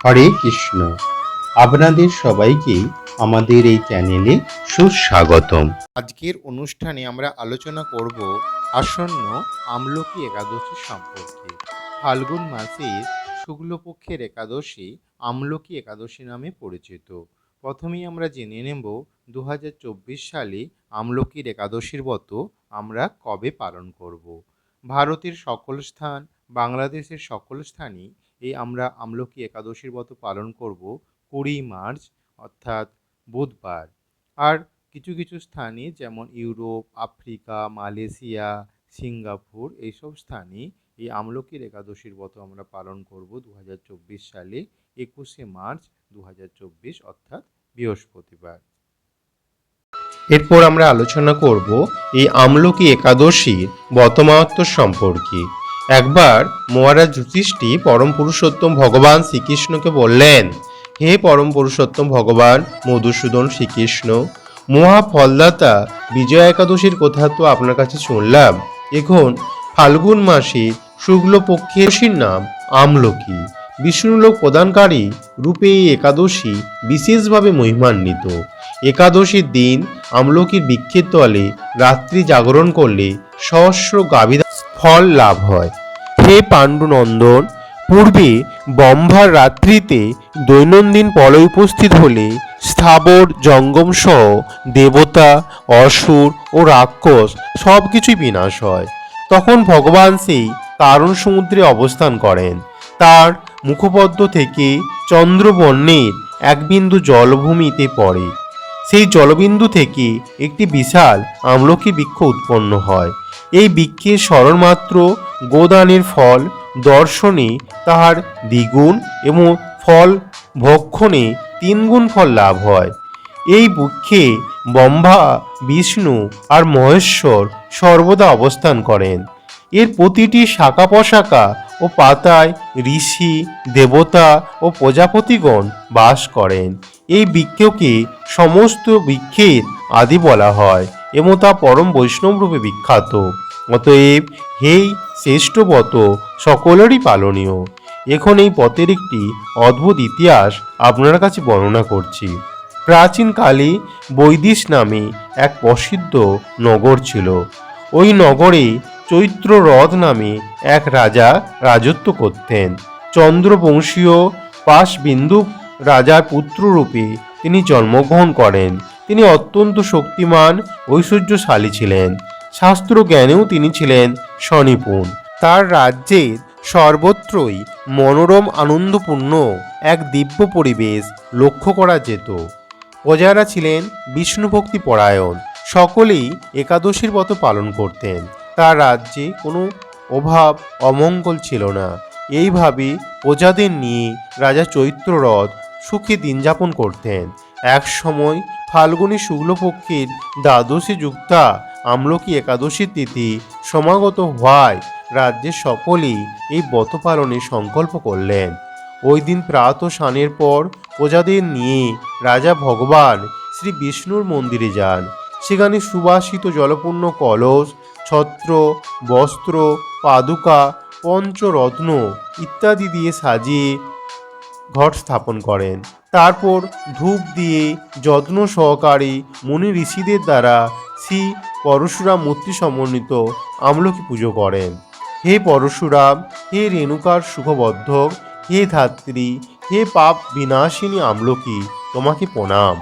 হরে কৃষ্ণ। আপনাদের সবাইকে আমাদের এই চ্যানেলে সুস্বাগতম। আজকের অনুষ্ঠানে আমরা আলোচনা করব আসন্ন আমলকি একাদশী সম্পর্কে। ফাল্গুন মাসের শুক্লপক্ষের একাদশী আমলকি একাদশী নামে পরিচিত। প্রথমেই আমরা জেনে নেব দু হাজার চব্বিশ সালে আমলকির একাদশীর ব্রত আমরা কবে পালন করব। ভারতের সকল স্থান, বাংলাদেশের সকল স্থানই এই আমরা আমলকি একাদশীর ব্রত পালন করব কুড়ি মার্চ, অর্থাৎ বুধবার। আর কিছু কিছু স্থানে যেমন ইউরোপ, আফ্রিকা, মালয়েশিয়া, সিঙ্গাপুর এইসব স্থানে এই আমলকির একাদশীর ব্রত আমরা পালন করব দু সালে একুশে মার্চ দু হাজার চব্বিশ, অর্থাৎ বৃহস্পতিবার। এরপর আমরা আলোচনা করব এই আমলকি একাদশীর বতমাহাত্ম সম্পর্কে। একবার মহারাজ যুধিষ্ঠি পরম পুরুষোত্তম ভগবান শ্রীকৃষ্ণকে বললেন, হে পরম পুরুষোত্তম ভগবান, মধুসূদন শ্রীকৃষ্ণ মহা ফলদাতা বিজয়া একাদশীর কথা তো আপনার কাছে শুনলাম। এখন ফাল্গুন মাসে শুক্লপক্ষের নাম আমলকি। বিষ্ণুলোক প্রদানকারী রূপে এই একাদশী বিশেষভাবে মহিমান্বিত। একাদশীর দিন আমলকির বৃক্ষের তলে রাত্রি জাগরণ করলে সহস্র গাভী ফল লাভ হয়। হে পাণ্ডুনন্দন, পূর্বে বম্ভার রাত্রিতে দৈনন্দিন পলয় উপস্থিত হলে স্থাবর জঙ্গম সহ দেবতা, অসুর ও রাক্ষস সব কিছুই বিনাশ হয়। তখন ভগবান সেই কারণ সমুদ্রে অবস্থান করেন। তার মুখপদ্ম থেকে চন্দ্রবর্ণের এক বিন্দু জলভূমিতে পড়ে। সেই জলবিন্দু থেকে একটি বিশাল আমলকি বৃক্ষ উৎপন্ন হয়। এই বৃক্ষের স্মরণমাত্র গোদানের ফল দর্শনে তাহার দ্বিগুণ এবং ফল ভক্ষণে তিনগুণ ফল লাভ হয়। এই বৃক্ষে ব্রহ্মা, বিষ্ণু আর মহেশ্বর সর্বদা অবস্থান করেন। এর প্রতিটি শাখা প্রশাখা ও পাতায় ঋষি, দেবতা ও প্রজাপতিগণ বাস করেন। এই বৃক্ষকে সমস্ত বৃক্ষের আদি বলা হয় এবং তা পরম বৈষ্ণবরূপে বিখ্যাত। অতএব হেই শ্রেষ্ঠ পথ সকলেরই পালনীয়। এখন এই পথের একটি অদ্ভুত ইতিহাস আপনার কাছে বর্ণনা করছি। প্রাচীনকালে বৈদিশ নামে এক প্রসিদ্ধ নগর ছিল। ওই নগরে চৈত্র রথ নামে এক রাজা রাজত্ব করতেন। চন্দ্রবংশীয় পাশবিন্দু রাজার পুত্ররূপে তিনি জন্মগ্রহণ করেন। তিনি অত্যন্ত শক্তিমান, ঐশ্বর্যশালী ছিলেন। শাস্ত্র জ্ঞানেও তিনি ছিলেন স্বনিপুণ। তার রাজ্যের সর্বত্রই মনোরম, আনন্দপূর্ণ এক দিব্য পরিবেশ লক্ষ্য করা যেত। প্রজারা ছিলেন বিষ্ণুভক্তি পরায়ণ। সকলেই একাদশীর মতো পালন করতেন। তার রাজ্যে কোনো অভাব, অমঙ্গল ছিল না। এইভাবে প্রজাদের নিয়ে রাজা চৈত্ররথ সুখে দিন যাপন করতেন। এক সময় ফাল্গুনী শুক্লপক্ষের দ্বাদশী যুক্তা আমলকি একাদশীর তিথি সমাগত হওয়ায় রাজ্যের সকলেই এই ব্রত পালনের সংকল্প করলেন। ওই দিন প্রাত স্নানের পর প্রজাদের নিয়ে রাজা ভগবান শ্রী বিষ্ণুর মন্দিরে যান। সেখানে সুবাসিত জলপূর্ণ কলস ছত্র, বস্ত্র, পাদুকা, পঞ্চরত্ন ইত্যাদি দিয়ে সাজিয়ে ঘট স্থাপন করেন। তারপর ধূপ দিয়ে যত্ন সহকারে মুনি ঋষিদের দ্বারা শ্রী পরশুরাম মূর্তি সমন্বিত আমলকি পুজো করেন। হে পরশুরাম, হে রেণুকার সুখবদ্ধক হে ধাত্রী, হে পাপ বিনাশিনী আমলকি, তোমাকে প্রণাম।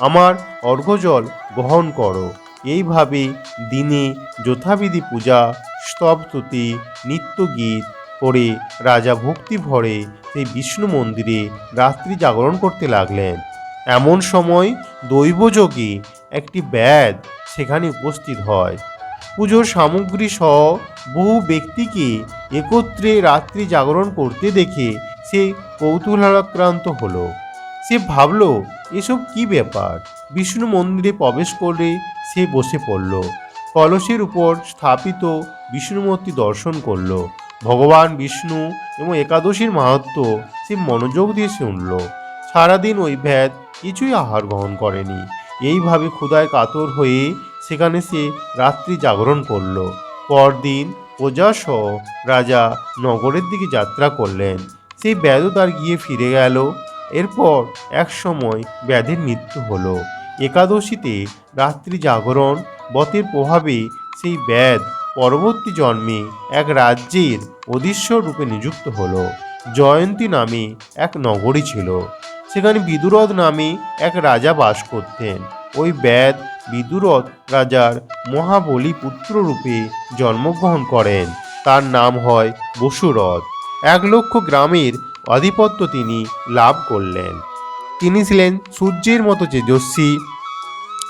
আমার অর্ঘ্যজল গ্রহণ করো। এইভাবে দিনে যথাবিধি পূজা, স্তবস্তুতি, নিত্যগীত করে রাজা ভক্তি ভরে সেই বিষ্ণু মন্দিরে রাত্রি জাগরণ করতে লাগলেন। এমন সময় দৈবযোগে একটি ব্যাধ সেখানে উপস্থিত হয়। পুজোর সামগ্রী সহ বহু ব্যক্তিকে একত্রে রাত্রি জাগরণ করতে দেখে সে কৌতূহলাক্রান্ত হলো। সে ভাবল, এসব কি ব্যাপার? বিষ্ণু মন্দিরে প্রবেশ করে সে বসে পড়ল। কলসের উপর স্থাপিত বিষ্ণুমূর্তি দর্শন করল। ভগবান বিষ্ণু এবং একাদশীর মাহাত্ম সে মনোযোগ দিয়ে শুনল। সারাদিন ওই ভ্যাদ কিছুই আহার গ্রহণ করেনি। এইভাবে ক্ষুদায় কাতর হয়ে সেখানে সে রাত্রি জাগরণ করল। পরদিন প্রজাসহ রাজা নগরের দিকে যাত্রা করলেন। সেই ব্যাধও তার গিয়ে ফিরে গেল এরপর এক সময় ব্যাধের মৃত্যু হলো। একাদশীতে রাত্রি জাগরণ, বতের প্রভাবে সেই ব্যাধ পরবর্তী জন্মে এক রাজ্যের অধীশ্বর রূপে নিযুক্ত হলো। জয়ন্তী নামে এক নগরী ছিল। সেখানে বিদুরথ নামে এক রাজা বাস করতেন। ওই ব্যাদ বিদুরথ রাজার মহাবলী পুত্র রূপে জন্মগ্রহণ করেন। তার নাম হয় বসুরথ। এক লক্ষ গ্রামের আধিপত্য তিনি লাভ করলেন। তিনি ছিলেন সূর্যের মতো তেজস্বী,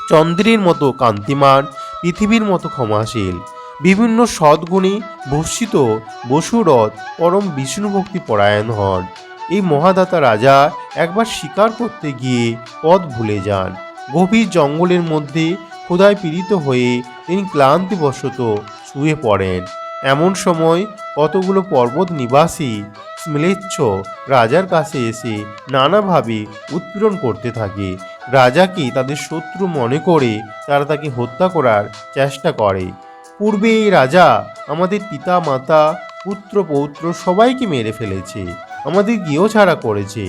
চন্দ্রের মতো কান্তিমান, পৃথিবীর মতো ক্ষমাশীল। বিভিন্ন সদ্গুণে ভূষিত বসুরথ পরম বিষ্ণুভক্তি পরায়ণ হন। এই মহাদাতা রাজা একবার শিকার করতে গিয়ে পথ ভুলে যান। গভীর জঙ্গলের মধ্যে ক্ষুধায় পীড়িত হয়ে তিনি ক্লান্তিবশত শুয়ে পড়েন। এমন সময় কতগুলো পর্বত নিবাসী স্মিলেচ্ছ রাজার কাছে এসে নানাভাবে উৎপীড়ন করতে থাকে। রাজাকে তাদের শত্রু মনে করে তারা তাকে হত্যা করার চেষ্টা করে। পূর্বে এই রাজা আমাদের পিতা মাতা পুত্র পৌত্র সবাইকে মেরে ফেলেছে, আমাদের গৃহ ছাড়া করেছে।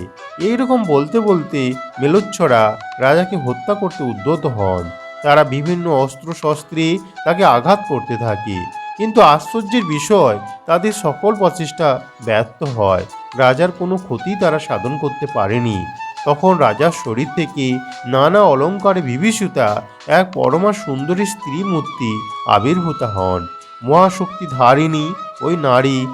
এইরকম বলতে বলতে মেলোচ্ছরা রাজাকে হত্যা করতে উদ্যত হন। তারা বিভিন্ন অস্ত্র শস্ত্রে তাকে আঘাত করতে থাকে। কিন্তু আশ্চর্যের বিষয়, তাদের সকল প্রচেষ্টা ব্যর্থ হয়। রাজার কোনো ক্ষতি তারা সাধন করতে পারেনি। তখন রাজার শরীর থেকে নানা অলঙ্কারে বিভীষিতা এক পরমা সুন্দরী স্ত্রী মূর্তি আবির্ভূত হন। মহাশক্তি ধারিণী ওই নারী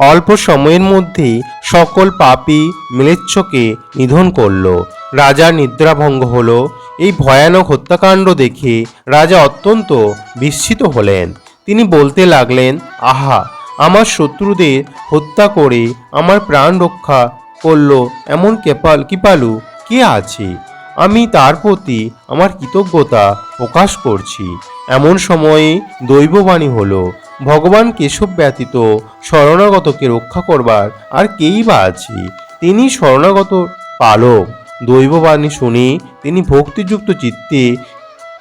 অল্প সময়ের মধ্যে সকল পাপী মিলেচ্ছকে নিধন করল। রাজার নিদ্রাভঙ্গ হলো। এই ভয়ানক হত্যাকাণ্ড দেখে রাজা অত্যন্ত বিস্মিত হলেন। তিনি বলতে লাগলেন, আহা, আমার শত্রুদের হত্যা করে আমার প্রাণ রক্ষা করল এমন কেপাল কিপালু কে আছে? আমি তার প্রতি আমার কৃতজ্ঞতা প্রকাশ করছি। এমন সময়ে দৈববাণী হলো, ভগবান কেশব ব্যতীত শরণাগতকে রক্ষা করবার আর কেই বা আছে? তিনি শরণাগত পালক। দৈববাণী শুনে তিনি ভক্তিযুক্ত চিত্তে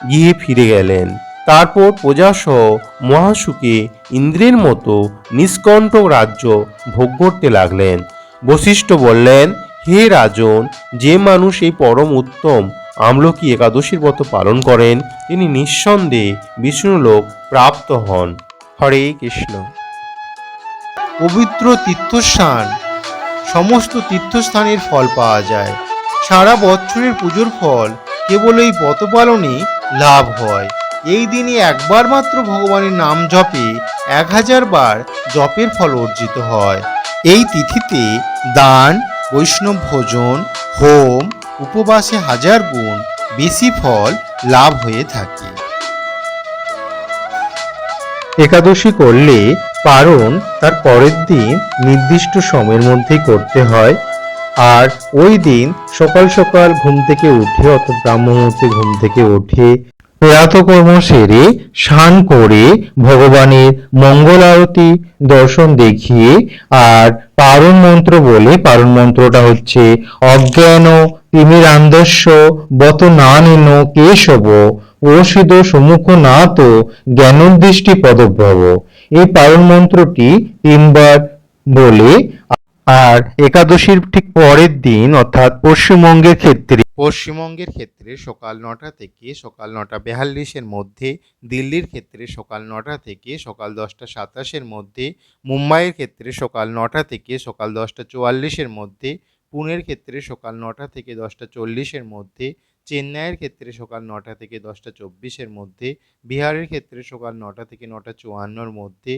গিয়ে ফিরে গেলেন। তারপর প্রজাসহ মহাসুখে ইন্দ্রের মতো নিষ্কণ্ঠ রাজ্য ভোগ করতে লাগলেন। বশিষ্ঠ বললেন, হে রাজন, যে মানুষ এই পরম উত্তম আমলকি একাদশীর ব্রত পালন করেন, তিনি নিঃসন্দেহে বিষ্ণুলোক প্রাপ্ত হন। হরে কৃষ্ণ। পবিত্র তীর্থস্থান, সমস্ত তীর্থস্থানের ফল পাওয়া যায়। সারা বছরের পুজোর ফল কেবল এই ব্রত পালনে লাভ হয়। এই দিনে একবার মাত্র ভগবানের নাম জপে এক হাজার বার জপের ফল অর্জিত হয়। এই তিথিতে দান, বৈষ্ণব ভোজন, হোম, উপবাসে হাজার গুণ বেশি ফল লাভ হয়ে থাকে। একাদশী করলে পারণ তার পরের দিন নির্দিষ্ট সময়ের মধ্যেই করতে হয়। আর ওই দিন সকাল সকাল ঘুম থেকে উঠে, অর্থাৎ ব্রাহ্ম মুহূর্তে ঘুম থেকে উঠে প্রাতকর্ম সেরে স্নান করে ভগবানের মঙ্গল আরতি দর্শন দেখিয়ে আর পারণ মন্ত্র বলে, পারণ মন্ত্রটা হচ্ছে, অজ্ঞান তিমিরান্দস্য বত না নেন কেশব ওষিদ সম্মুখ না তো জ্ঞানোদৃষ্টি পদভ্রব। এই পারণ মন্ত্রটি তিনবার বলে আর একাদশীর ঠিক পরের দিন, অর্থাৎ পশ্চিমবঙ্গের ক্ষেত্রে পশ্চিমবঙ্গের ক্ষেত্রে সকাল নটা থেকে সকাল নটা বেয়াল্লিশের মধ্যে, দিল্লির ক্ষেত্রে সকাল নটা থেকে সকাল দশটা সাতাশের মধ্যে, মুম্বাইয়ের ক্ষেত্রে সকাল নটা থেকে সকাল দশটা চুয়াল্লিশের মধ্যে, পুনের ক্ষেত্রে সকাল নটা থেকে দশটা চল্লিশের মধ্যে চেন্নাইয়ের ক্ষেত্রে সকাল নটা থেকে দশটা চব্বিশের মধ্যে, বিহারের ক্ষেত্রে সকাল নটা থেকে নটা চুয়ান্নর মধ্যে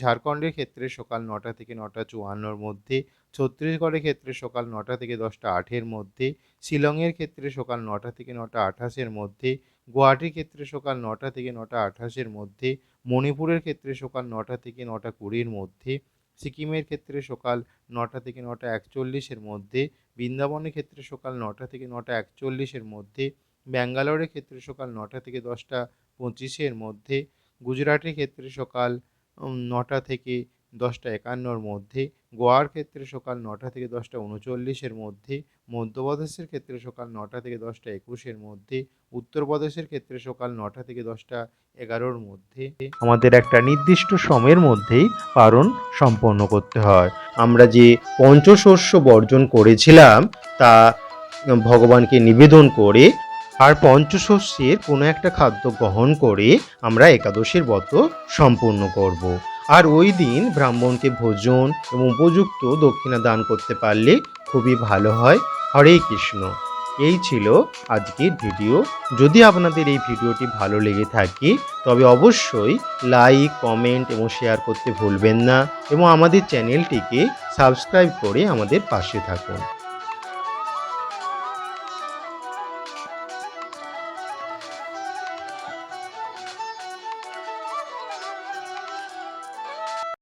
ঝাড়খণ্ডের ক্ষেত্রে সকাল নটা থেকে নটা চুয়ান্নর মধ্যে, ছত্তিশগড়ের ক্ষেত্রে সকাল নটা থেকে দশটা আটের মধ্যে, শিলংয়ের ক্ষেত্রে সকাল নটা থেকে নটা আঠাশের মধ্যে, গুয়াহাটির ক্ষেত্রে সকাল নটা থেকে নটা আঠাশের মধ্যে, মণিপুরের ক্ষেত্রে সকাল নটা থেকে নটা কুড়ির মধ্যে সিকিমের ক্ষেত্রে সকাল নটা থেকে নটা একচল্লিশের মধ্যে, বৃন্দাবনের ক্ষেত্রে সকাল নটা থেকে নটা একচল্লিশের মধ্যে, ব্যাঙ্গালোরের ক্ষেত্রে সকাল নটা থেকে দশটা পঁচিশের মধ্যে, গুজরাটের ক্ষেত্রে সকাল নটা থেকে দশটা একান্নর মধ্যে, গোয়ার ক্ষেত্রে সকাল নটা থেকে দশটা উনচল্লিশের মধ্যে, মধ্যপ্রদেশের ক্ষেত্রে সকাল নটা থেকে দশটা একুশের মধ্যে, উত্তরপ্রদেশের ক্ষেত্রে সকাল নটা থেকে দশটা এগারোর মধ্যে আমাদের একটা নির্দিষ্ট সময়ের মধ্যেই পারণ সম্পন্ন করতে হয় আমরা যে পঞ্চশস্য বর্জন করেছিলাম, তা ভগবানকে নিবেদন করে আর পঞ্চশস্যের কোনো একটা খাদ্য গ্রহণ করে আমরা একাদশীর ব্রত সম্পূর্ণ করব। আর ওই দিন ব্রাহ্মণকে ভোজন এবং উপযুক্ত দক্ষিণা দান করতে পারলে খুবই ভালো হয়। হরে কৃষ্ণ। এই ছিল আজকের ভিডিও। যদি আপনাদের এই ভিডিওটি ভালো লেগে থাকে, তবে অবশ্যই লাইক, কমেন্ট এবং শেয়ার করতে ভুলবেন না এবং আমাদের চ্যানেলটিকে সাবস্ক্রাইব করে আমাদের পাশে থাকুন।